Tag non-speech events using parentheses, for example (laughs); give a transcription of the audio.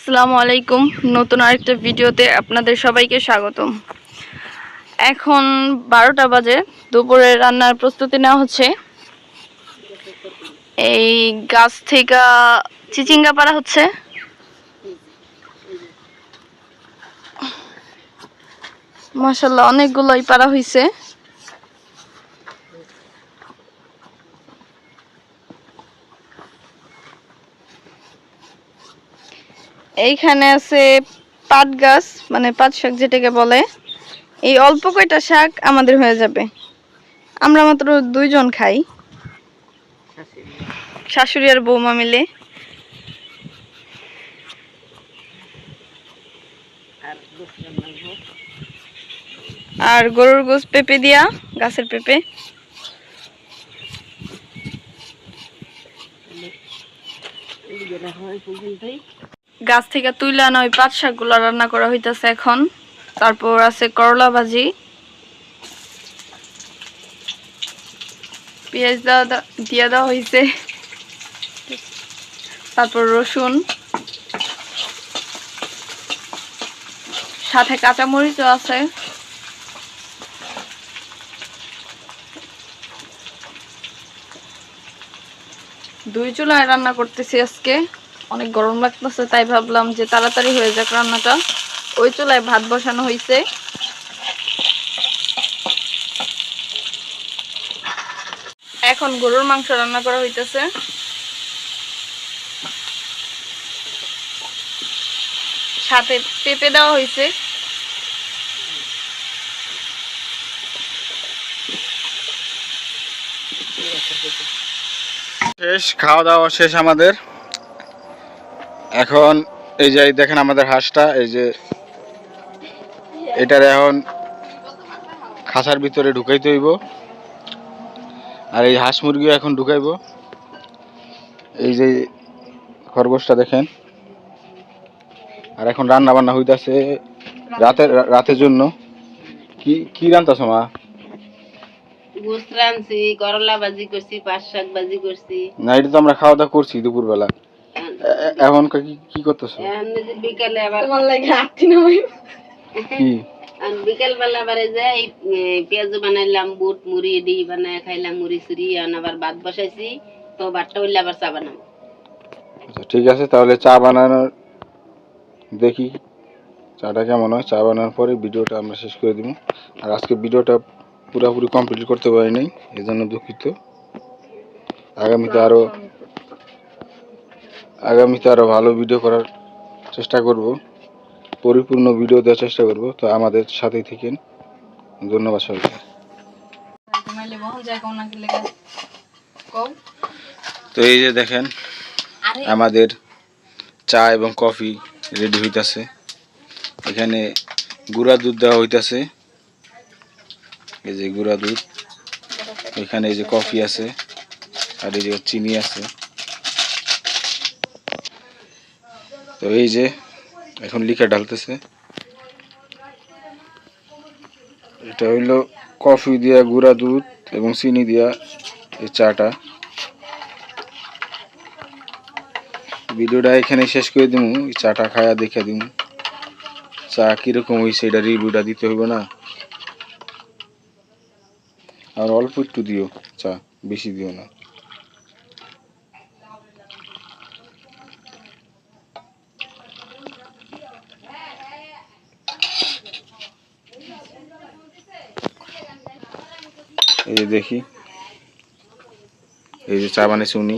আসসালামু আলাইকুম। নতুন আরেকটা ভিডিওতে আপনাদের সবাইকে স্বাগতম। এখন বারোটা বাজে, দুপুরে রান্নার প্রস্তুতি নেওয়া হচ্ছে। এই গাছ থেকে চিচিঙ্গা পাড়া হচ্ছে। মাসাল্লাহ অনেকগুলোই পাড়া হয়েছে এইখানে আছে পাট গাছ মানে পাট শাক যেটাকে বলে। এই অল্প কয়টা শাক আমাদের হয়ে যাবে। আমরা মাত্র দুইজন খাই। শাশুড়ি আর বৌমা মিলে। আর গরুর গোস পেঁপে দিয়া, গাছের পেঁপে। গাছ থেকে তুইলে আনা ওই পাট শাকগুলো রান্না করা হইতেছে এখন। তারপর আছে করলা ভাজি। পেঁয়াজ দেওয়া দিয়া দেওয়া হয়েছে তারপর রসুন। সাথে কাঁচামরিচও আছে। দুই চুলায় রান্না করতেছি আজকে। অনেক গরম লাগতেছে, তাই ভাবলাম যে তাড়াতাড়ি হয়ে যাক রান্নাটা। ওই চুলায় ভাত বসানো হয়েছে এখন গরুর মাংস রান্না করা হইতেছে। সাথে পেঁপে দেওয়া হয়েছে শেষ, খাওয়া দাওয়া শেষ আমাদের। এখন এই যে দেখেন আমাদের হাঁসটা এই যে এটার এখন খাঁচার ভিতরে ঢুকাইতে হইব। আর এই হাঁস মুরগিও এখন ঢুকাইব। এই যে খরগোশটা দেখেন। আর এখন রান্না বান্না হইতাছে রাতের রাতের জন্য। কি কি রান্তাছ মা? গোস করলা ভাজি করছি পাট শাক ভাজি করছি। না এটা তো আমরা খাওয়া দাওয়া করছি দুপুরবেলা। এখন কি কি করতেছো? বিকালে আবার তোমার লাগে আটটি নয়। কি? (laughs) বিকেল বেলা আবার এই যে এই, এ, পেঁয়াজ বানাইলাম বুট মুড়ি ডি বানায় খাইলাম মুড়ি সুড়ি আবার ভাত বসাইছি তো ভাতটা হইলে আবার চা বানাবো। আচ্ছা ঠিক আছে তাহলে চা বানানোর দেখি চাটা কেমন হয়। চা বানানোর পরে ভিডিওটা আমরা শেষ করে দিব। আর আজকে ভিডিওটা পুরোপুরি কমপ্লিট করতে পারি নাই এই জন্য দুঃখিত। আগামীতে আরও আগামীতে আরও ভালো ভিডিও করার চেষ্টা করব পরিপূর্ণ ভিডিও দেওয়ার চেষ্টা করব তো আমাদের সাথেই থাকেন। ধন্যবাদ সবাইকে। তো এই যে দেখেন আমাদের চা এবং কফি রেডি হইতাছে। এখানে গুঁড়া দুধ দেওয়া হইতাছে। এই যে গুঁড়া দুধ। এখানে এই যে কফি আছে। আর এই যে চিনি আছে। তো এই যে, এখন লিখা ঢালতেছে। এটা হইল কফি দিয়া গুঁড়া দুধ এবং চিনি দিয়া এই চাটা। ভিডিওটা এখানে শেষ করে দিমু, এই চাটা খায়া দেখে দিব চা কীরকম হয়েছে এটা রিভিউটা দিতে হইব না। আর অল্প একটু দিও চা, বেশি দিও না। এই যে দেখি। এই যে চা বানিয়েছে উনি।